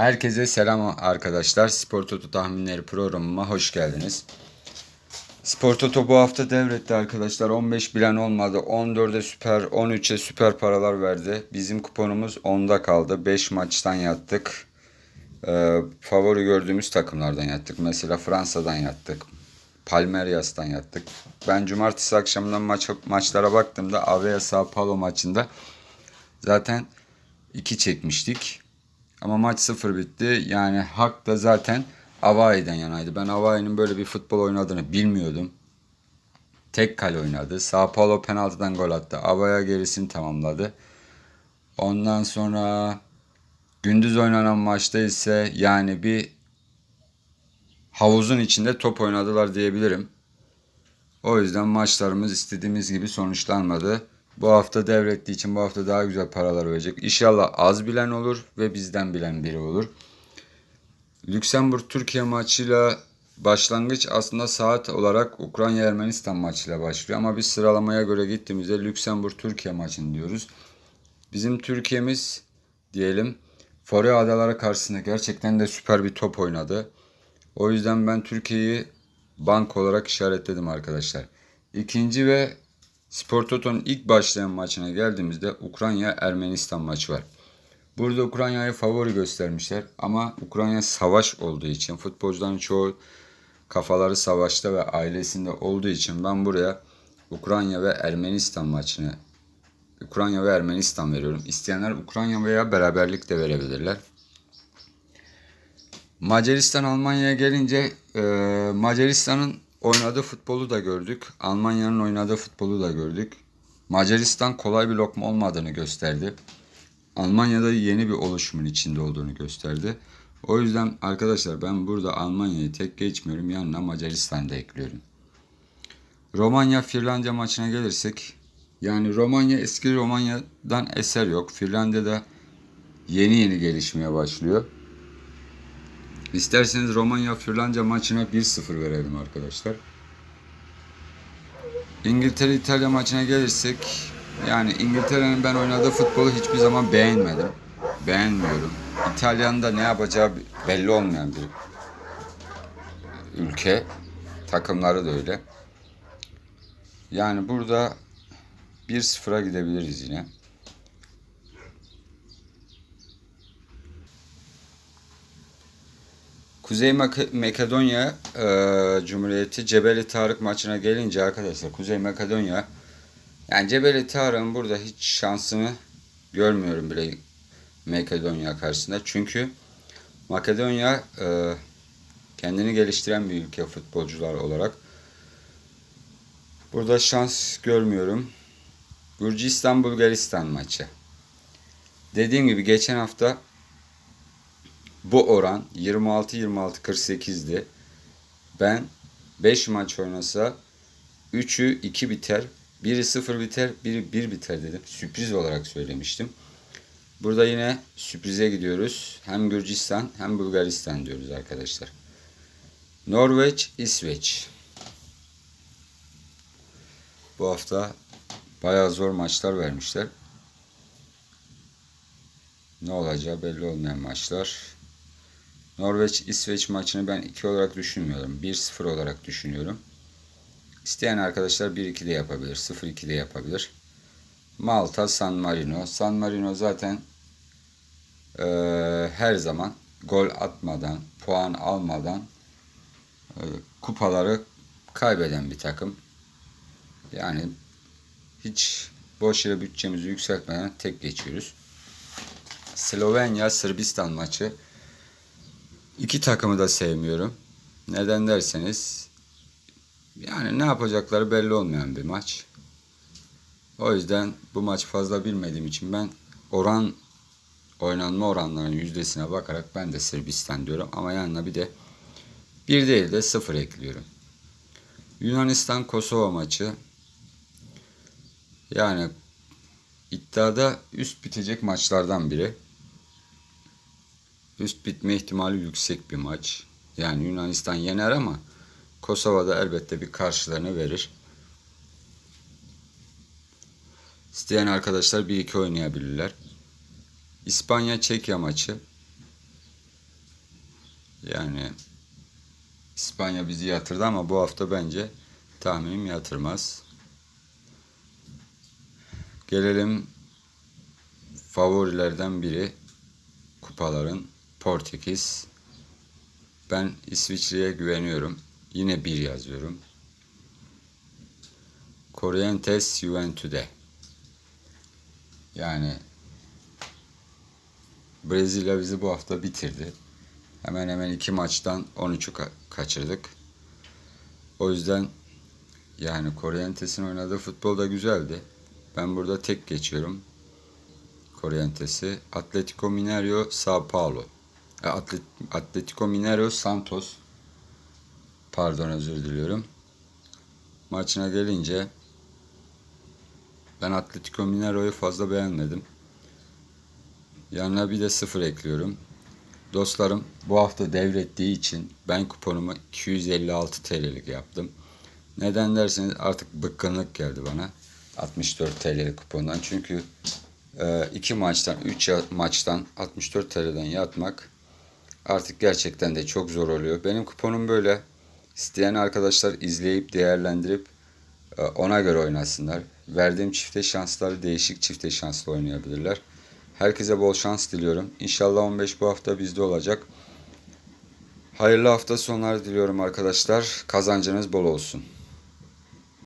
Herkese selam arkadaşlar. Spor Toto tahminleri programıma hoş geldiniz. Spor Toto bu hafta devretti arkadaşlar. 15 bilen olmadı. 14'e süper, 13'e süper paralar verdi. Bizim kuponumuz 10'da kaldı. 5 maçtan yattık. Ee, favori gördüğümüz takımlardan yattık. Mesela Fransa'dan yattık. Palmeiras'tan yattık. Ben cumartesi akşamından maç, maçlara baktığımda Avea Sao Paulo maçında zaten 2 çekmiştik. Ama maç 0 bitti. Yani hak da zaten Avai'den yanaydı. Ben Avai'nin böyle bir futbol oynadığını bilmiyordum. Tek kale oynadı. Sao Paulo penaltıdan gol attı. Avaya gerisini tamamladı. Ondan sonra gündüz oynanan maçta ise yani bir havuzun içinde top oynadılar diyebilirim. O yüzden maçlarımız istediğimiz gibi sonuçlanmadı. Bu hafta devrettiği için bu hafta daha güzel paralar verecek. İnşallah az bilen olur ve bizden bilen biri olur. Lüksemburg Türkiye maçıyla başlangıç aslında saat olarak Ukrayna Ermenistan maçıyla başlıyor ama biz sıralamaya göre gittiğimizde Lüksemburg Türkiye maçını diyoruz. Bizim Türkiye'miz diyelim Fore Adaları karşısında gerçekten de süper bir top oynadı. O yüzden ben Türkiye'yi bank olarak işaretledim arkadaşlar. İkinci ve Spor Toto'nun ilk başlayan maçına geldiğimizde Ukrayna Ermenistan maçı var. Burada Ukrayna'yı favori göstermişler ama Ukrayna savaş olduğu için futbolcuların çoğu kafaları savaşta ve ailesinde olduğu için ben buraya Ukrayna ve Ermenistan maçını Ukrayna ve Ermenistan veriyorum. İsteyenler Ukrayna veya beraberlik de verebilirler. Macaristan Almanya'ya gelince e, Macaristan'ın oynadığı futbolu da gördük. Almanya'nın oynadığı futbolu da gördük. Macaristan kolay bir lokma olmadığını gösterdi. Almanya'da yeni bir oluşumun içinde olduğunu gösterdi. O yüzden arkadaşlar ben burada Almanya'yı tek geçmiyorum. Yanına Macaristan'ı da ekliyorum. Romanya Finlandiya maçına gelirsek yani Romanya eski Romanya'dan eser yok. Finlandiya'da yeni yeni gelişmeye başlıyor. İsterseniz Romanya Finlandiya maçına 1-0 verelim arkadaşlar. İngiltere İtalya maçına gelirsek yani İngiltere'nin ben oynadığı futbolu hiçbir zaman beğenmedim. Beğenmiyorum. İtalya'nın da ne yapacağı belli olmayan bir ülke. Takımları da öyle. Yani burada 1-0'a gidebiliriz yine. Kuzey Makedonya e, Cumhuriyeti Cebeli Tarık maçına gelince arkadaşlar Kuzey Makedonya yani Cebeli Tarık'ın burada hiç şansını görmüyorum bile Makedonya karşısında. Çünkü Makedonya e, kendini geliştiren bir ülke futbolcular olarak. Burada şans görmüyorum. Gürcistan Bulgaristan maçı. Dediğim gibi geçen hafta bu oran 26-26-48'di. Ben 5 maç oynasa 3'ü 2 biter, biri 0 biter, biri 1 biter dedim. Sürpriz olarak söylemiştim. Burada yine sürprize gidiyoruz. Hem Gürcistan hem Bulgaristan diyoruz arkadaşlar. Norveç, İsveç. Bu hafta bayağı zor maçlar vermişler. Ne olacağı belli olmayan maçlar. Norveç-İsveç maçını ben 2 olarak düşünmüyorum. 1-0 olarak düşünüyorum. İsteyen arkadaşlar 1-2 de yapabilir. 0-2 de yapabilir. Malta, San Marino. San Marino zaten e, her zaman gol atmadan, puan almadan e, kupaları kaybeden bir takım. Yani hiç boş yere bütçemizi yükseltmeden tek geçiyoruz. Slovenya Sırbistan maçı. İki takımı da sevmiyorum. Neden derseniz yani ne yapacakları belli olmayan bir maç. O yüzden bu maç fazla bilmediğim için ben oran oynanma oranlarının yüzdesine bakarak ben de Sırbistan diyorum ama yanına bir de bir değil de sıfır ekliyorum. Yunanistan Kosova maçı yani iddiada üst bitecek maçlardan biri. Üst bitme ihtimali yüksek bir maç. Yani Yunanistan yener ama Kosova'da elbette bir karşılarını verir. İsteyen arkadaşlar bir iki oynayabilirler. İspanya Çekya maçı. Yani İspanya bizi yatırdı ama bu hafta bence tahminim yatırmaz. Gelelim favorilerden biri kupaların Portekiz. Ben İsviçre'ye güveniyorum. Yine bir yazıyorum. Corrientes Juventude. Yani Brezilya bizi bu hafta bitirdi. Hemen hemen iki maçtan 13'ü ka- kaçırdık. O yüzden yani Corrientes'in oynadığı futbol da güzeldi. Ben burada tek geçiyorum. Corrientes'i. Atletico Mineiro Sao Paulo. Atlet Atletico Mineiro Santos. Pardon özür diliyorum. Maçına gelince ben Atletico Mineiro'yu fazla beğenmedim. Yanına bir de sıfır ekliyorum. Dostlarım bu hafta devrettiği için ben kuponumu 256 TL'lik yaptım. Neden derseniz artık bıkkınlık geldi bana. 64 TL'lik kupondan. Çünkü e, iki maçtan, 3 maçtan 64 TL'den yatmak artık gerçekten de çok zor oluyor. Benim kuponum böyle. İsteyen arkadaşlar izleyip değerlendirip e, ona göre oynasınlar. Verdiğim çifte şansları değişik çifte şanslı oynayabilirler. Herkese bol şans diliyorum. İnşallah 15 bu hafta bizde olacak. Hayırlı hafta sonları diliyorum arkadaşlar. Kazancınız bol olsun.